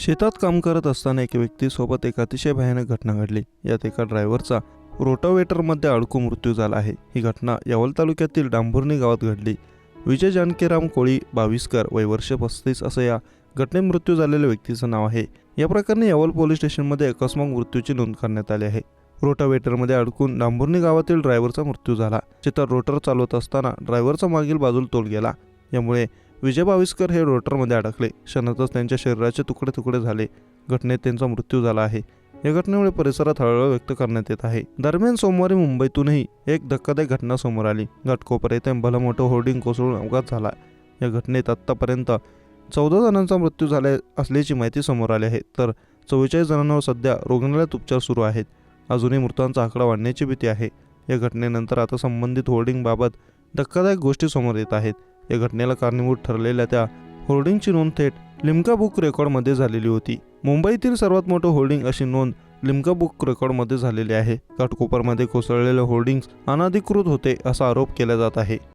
शेतात काम करत असताना एका व्यक्तीसोबत एक अतिशय भयानक घटना घडली. यात एका ड्रायव्हरचा रोटावेटरमध्ये अडकून मृत्यू झाला आहे. ही घटना यावल तालुक्यातील डांभुर्णी गावात घडली. विजय जानकीराम कोळी बावीसकर वय वर्ष पस्तीस असं या घटनेत मृत्यू झालेल्या व्यक्तीचं नाव आहे. या प्रकरणी यावल पोलीस स्टेशनमध्ये अकस्मात मृत्यूची नोंद करण्यात आली आहे. रोटावेटरमध्ये अडकून डांभुर्णी गावातील ड्रायव्हरचा मृत्यू झाला. चित्र रोटर चालवत असताना ड्रायव्हरचा मागील बाजूला तोल गेला. यामुळे विजय बाविस्कर हे रोटरमध्ये अडकले. क्षणातच त्यांच्या शरीराचे तुकडे तुकडे झाले. घटनेत त्यांचा मृत्यू झाला आहे. या घटनेमुळे परिसरात हळहळ व्यक्त करण्यात येत आहे. दरम्यान सोमवारी मुंबईतूनही एक धक्कादायक घटना समोर आली. घाटकोपर येथे भलं मोठं होर्डिंग कोसळून अपघात झाला. या घटनेत आत्तापर्यंत चौदा जणांचा मृत्यू झाला असल्याची माहिती समोर आली आहे. तर चव्वेचाळीस जणांवर सध्या रुग्णालयात उपचार सुरू आहेत. अजूनही मृतांचा आकडा वाढण्याची भीती आहे. या घटनेनंतर आता संबंधित होर्डिंगबाबत धक्कादायक गोष्टी समोर येत आहेत. या घटनेला कारणीभूत ठरलेल्या त्या होर्डिंगची नोंद थेट लिम्का बुक रेकॉर्डमध्ये झालेली होती. मुंबईतील सर्वात मोठं होर्डिंग अशी नोंद लिमका बुक रेकॉर्डमध्ये झालेली आहे. काटकोपरमध्ये कोसळलेले होर्डिंग्स अनधिकृत होते असा आरोप केला जात आहे.